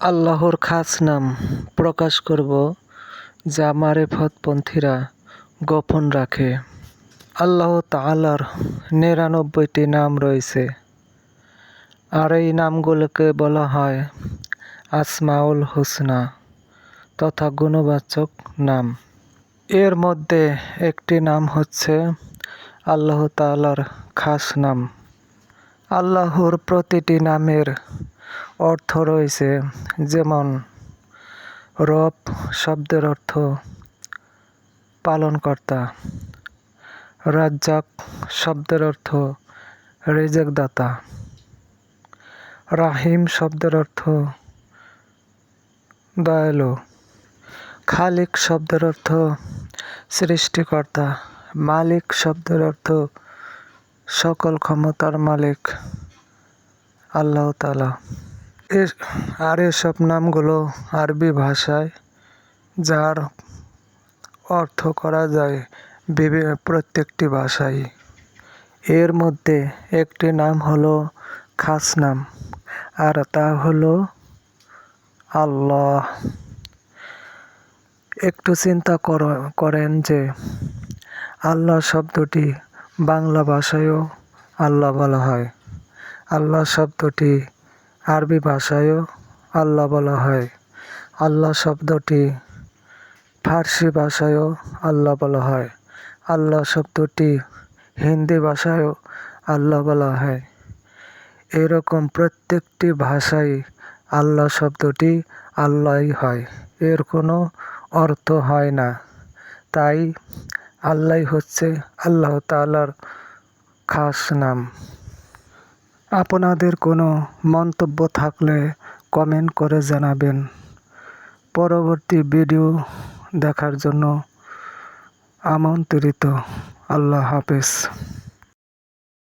আল্লাহর খাস নাম প্রকাশ করব, যা মারেফতপন্থীরা গোপন রাখে। আল্লাহ তাআলার নিরানব্বইটি নাম রয়েছে। আর এই নামগুলোকে বলা হয় আসমাউল হোসনা তথা গুণবাচক নাম। এর মধ্যে একটি নাম হচ্ছে আল্লাহ তাআলার খাস নাম। আল্লাহর প্রতিটি নামের অর্থ রয়েছে। যেমন, রব শব্দের অর্থ পালনকর্তা। রাজ্জাক শব্দের অর্থ রেজেকদাতা। রাহিম শব্দের অর্থ দয়ালু। খালিক শব্দের অর্থ সৃষ্টিকর্তা। মালিক শব্দের অর্থ সকল ক্ষমতার মালিক। আল্লাহ তালা আর এসব নামগুলো আরবি ভাষায়, যার অর্থ করা যায় বিভি- প্রত্যেকটি ভাষায় এর মধ্যে একটি নাম হলো খাস নাম, আর তা হলো আল্লাহ। একটু চিন্তা কর- করেন যে আল্লাহ শব্দটি বাংলা ভাষায়ও আল্লাহ বলা হয়। আল্লাহ শব্দটি আরবি ভাষায়ও আল্লাহ বলা হয়। আল্লাহ শব্দটি ফার্সি ভাষায়ও আল্লাহ বলা হয়। আল্লাহ শব্দটি হিন্দি ভাষায়ও আল্লাহ বলা হয়। এরকম প্রত্যেকটি ভাষায় আল্লাহ শব্দটি আল্লাহই হয়। এর কোনো অর্থ হয় না। তাই আল্লাহ হচ্ছে আল্লাহ তাআলার খাস নাম। আপনাদের কোনো মন্তব্য থাকলে কমেন্ট করে জানাবেন। পরবর্তী ভিডিও দেখার জন্য আমন্ত্রিত। আল্লাহ হাফেজ।